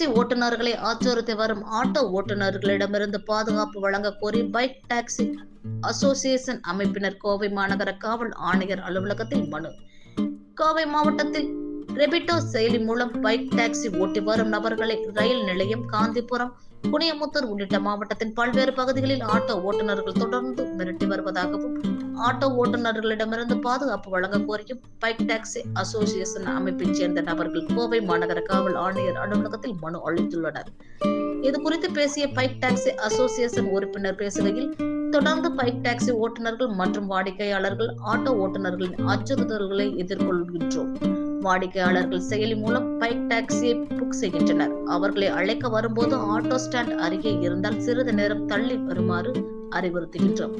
Taxi ஓட்டுநர்களை அச்சுறுத்தி வரும் auto ஓட்டுநர்களிடமிருந்து பாதுகாப்பு வழங்க கோரி பைக் டாக்ஸி அசோசியேஷன் அமைப்பினர் கோவை மாநகர காவல் ஆணையர் அலுவலகத்தில் மனு. கோவை மாவட்டத்தில் ரெபிட்டோ செயலி மூலம் பைக் டாக்ஸி ஓட்டி வரும் நபர்களை ரயில் நிலையம் காந்திபுரம் புனியமுத்தூர் உள்ளிட்ட மாவட்டத்தின் பல்வேறு பகுதிகளில் ஆட்டோ ஓட்டுநர்கள் தொடர்ந்து மிரட்டி வருவதாகவும் ஆட்டோ ஓட்டுநர்களிடமிருந்து பாதுகாப்பு வழங்க கோரியும் பைக் டாக்ஸி அசோசியேஷன் அமைப்பைச் சேர்ந்த நபர்கள் கோவை மாநகர காவல் ஆணையர் அலுவலகத்தில் மனு அளித்துள்ளனர். இது குறித்து பேசிய பைக் டாக்ஸி அசோசியேஷன் உறுப்பினர் பேசுகையில் தொடர்ந்து பைக் டாக்ஸி ஓட்டுநர்கள் மற்றும் வாடிக்கையாளர்கள் ஆட்டோ ஓட்டுநர்களின் அச்சுறுத்தல்களை எதிர்கொள்கின்றோம். வாடிக்கையாளர்கள் செயலி மூலம் பைக் டாக்ஸியை புக் செய்கின்றனர். அவர்களை அழைக்க வரும்போது ஆட்டோ ஸ்டாண்ட் அருகே இருந்தால் சிறிது நேரம் தள்ளி வருமாறு அறிவுறுத்துகின்றோம்.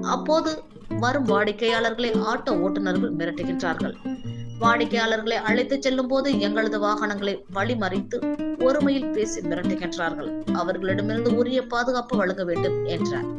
அப்போது வரும் வாடிக்கையாளர்களை ஆட்டோ ஓட்டுநர்கள் மிரட்டுகின்றார்கள். வாடிக்கையாளர்களை அழைத்து செல்லும் போது எங்களது வாகனங்களை வழிமறித்து ஒருமையில் பேசி மிரட்டுகின்றார்கள். அவர்களிடமிருந்து உரிய பாதுகாப்பு வழங்க வேண்டும் என்றார்.